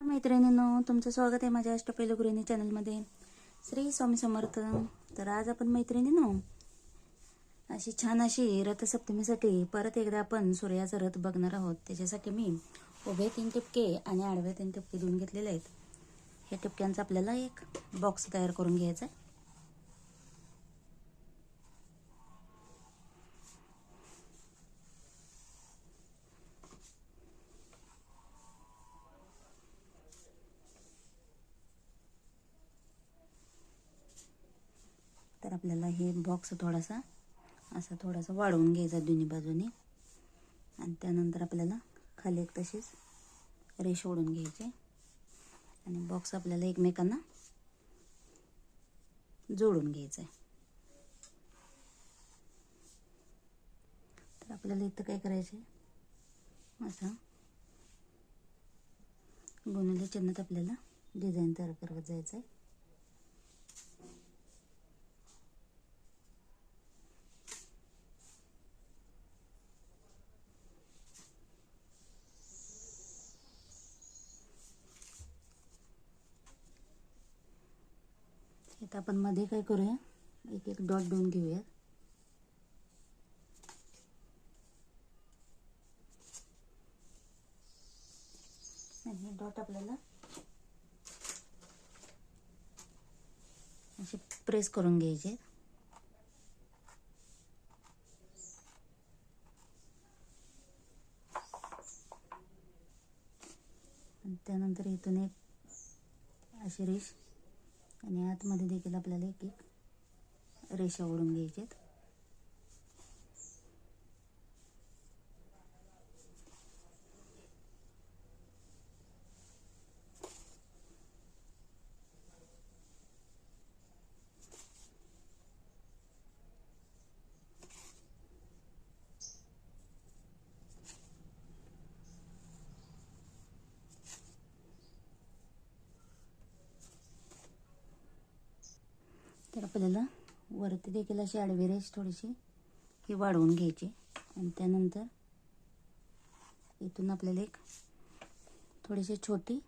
मैत्रिणींनो तुमचं स्वागत आहे माझ्या अष्टपैलू गृहिणी चॅनलमध्ये. श्री स्वामी समर्थ. तर आज आपण मैत्रिणींनो अशी छान अशी रथसप्तमीसाठी परत एकदा आपण सूर्याचा रथ बघणार आहोत. त्याच्यासाठी मी उभे तीन टिपके आणि आडवे तीन टिपके देऊन घेतलेले आहेत. ह्या टिपक्यांचा आपल्याला एक बॉक्स तयार करून घ्यायचा आहे. तर आपल्याला हे बॉक्स थोडासा असा थोडासा वाढवून घ्यायचा दोन्ही बाजूने. आणि त्यानंतर आपल्याला खाली एक तशीच रेष ओढून घ्यायची. आणि बॉक्स आपल्याला एकमेकांना जोडून घ्यायचं आहे तर आपल्याला इथं काय करायचे असं गुणले चिन्हात आपल्याला डिझाईन तयार करत जायचं आहे आता आपण मध्ये काय करूया? एक एक डॉट देऊन घेऊया हे डॉट आपल्याला असे प्रेस करून घ्यायचे. आणि त्यानंतर इथून एक अशी रेष आणि आतमध्ये देखील आपल्याला एक एक रेषा ओढून घ्यायच्यात. तर आपल्याला वरती देखील अशी आडवी रेष थोडीशी ही वाढवून घ्यायची. आणि त्यानंतर इथून आपल्याला एक थोडीशी छोटी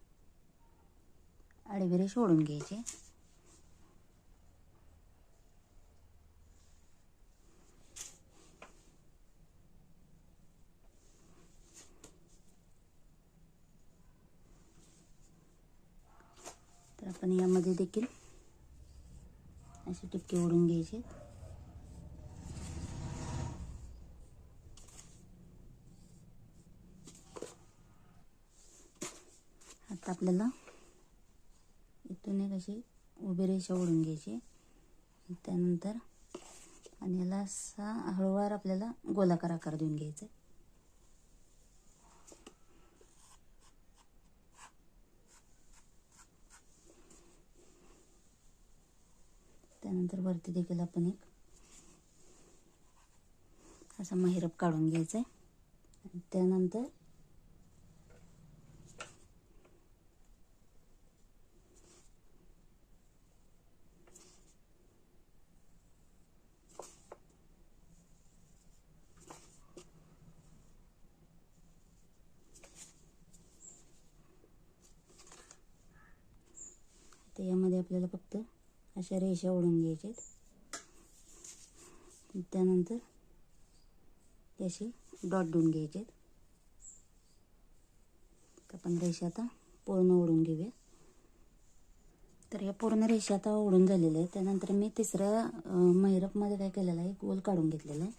आडवी रेष ओढून घ्यायची. तर आपण यामध्ये देखील असे टिपके ओढून घ्यायचे? आता आपल्याला इथून एक अशी उभी रेषा ओढून घ्यायची. त्यानंतर आणि याला असा हळूवार आपल्याला गोलाकार आकार देऊन घ्यायचा त्यानंतर वरती देखील आपण एक असा महिरप काढून घ्यायचा आहे त्यानंतर यामध्ये आपल्याला फक्त अशा रेषा ओढून घ्यायच्यात. त्यानंतर त्याशी डॉट देऊन घ्यायचे आपण रेषा आता पूर्ण ओढून घेऊया. तर या पूर्ण रेषा आता ओढून झालेल्या आहेत. त्यानंतर मी तिसऱ्या मैरपमध्ये काय केलेलं आहे गोल काढून घेतलेला आहे.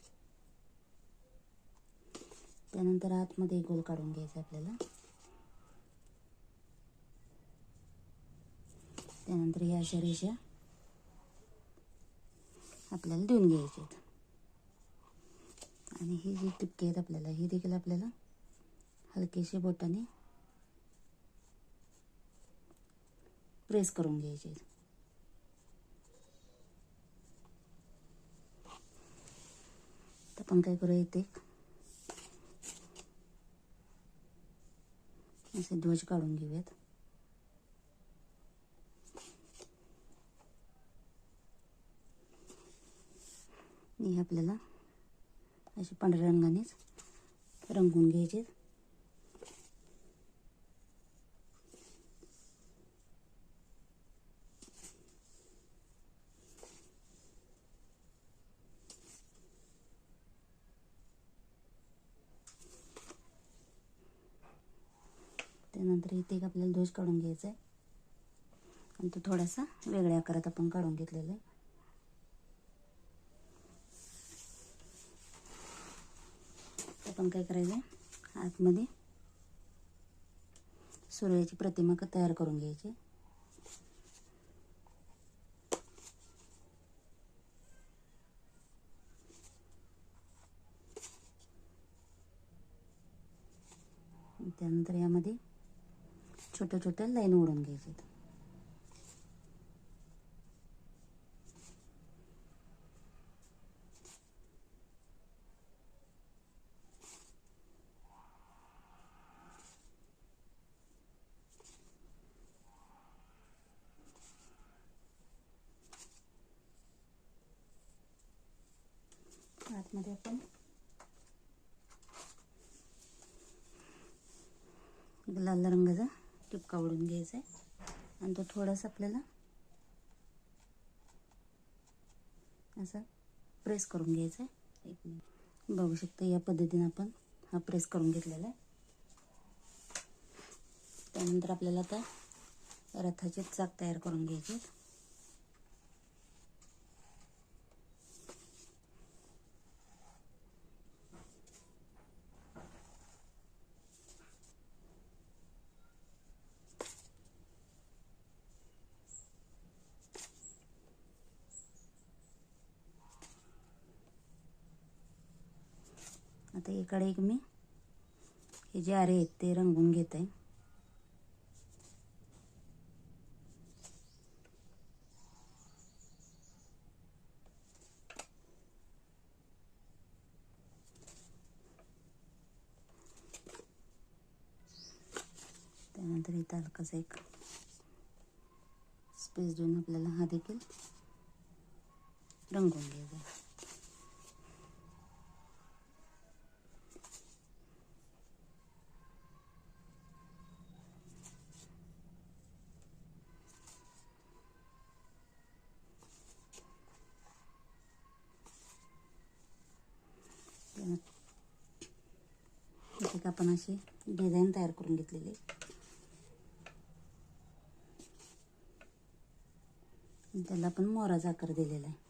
त्यानंतर आतमध्ये गोल काढून घ्यायचा आपल्याला. त्यानंतर या अशा रेषा आपल्याला देऊन घ्यायचे आहेत. आणि ही जी टिपकी आहेत आपल्याला ही देखील आपल्याला हलकेशे बोटाने प्रेस करून घ्यायचे आहेत. तर आपण काय करूया इथे? असे ध्वज काढून घेऊयात. आणि आपल्याला असे पांढऱ्या रंगानेच रंगून घ्यायचे. त्यानंतर इथे एक आपल्याला दोष काढून घ्यायचा आहे. आणि तो थोडासा वेगळ्या आकारात आपण काढून घेतलेला आहे. आपण काय करायचं? आहे आतमध्ये सूर्याची प्रतिमा तयार करून घ्यायची. त्यानंतर यामध्ये छोट्या छोट्या लाईन ओढून घ्यायच्या. आतमध्ये आपण लाल रंगाचा टिपका ओढून घ्यायचा आहे. आणि तो थोडासा आपल्याला असा प्रेस करून घ्यायचा आहे. एक मिनिट. बघू शकता या पद्धतीने आपण हा प्रेस करून घेतलेला आहे. त्यानंतर आपल्याला आता रथाचे चाक तयार करून घ्यायचे आता इकडे एक मी. हे जे आरे आहेत ते रंगवून घेत आहे. त्यानंतर इथं हलकाचा एक स्पेस देऊन आपल्याला हा देखील रंगून घ्यायचा आहे. इथे एक आपण अशी डिझाईन तयार करून घेतलेली. त्याला आपण मोराचा आकार दिलेला आहे.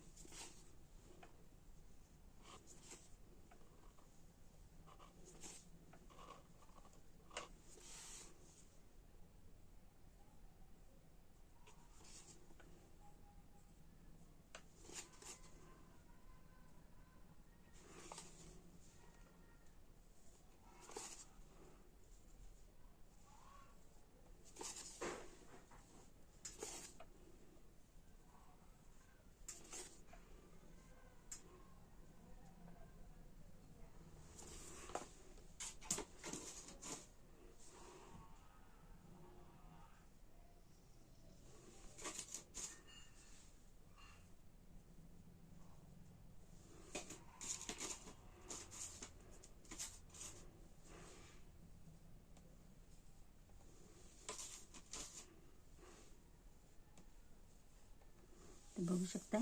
बघू शकता.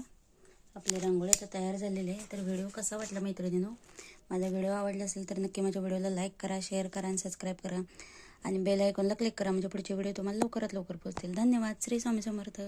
आपल्या रांगोळी आता तयार झालेले आहे तर व्हिडिओ कसा वाटला मैत्रिणीनो? माझा व्हिडिओ आवडला असेल तर नक्की माझ्या व्हिडिओला लाईक करा शेअर करा आणि सबस्क्राईब करा. आणि बेल आयकॉनला क्लिक करा. म्हणजे पुढचे व्हिडिओ तुम्हाला लवकरात लवकर पोहोचतील. धन्यवाद. श्री स्वामी समर्थ.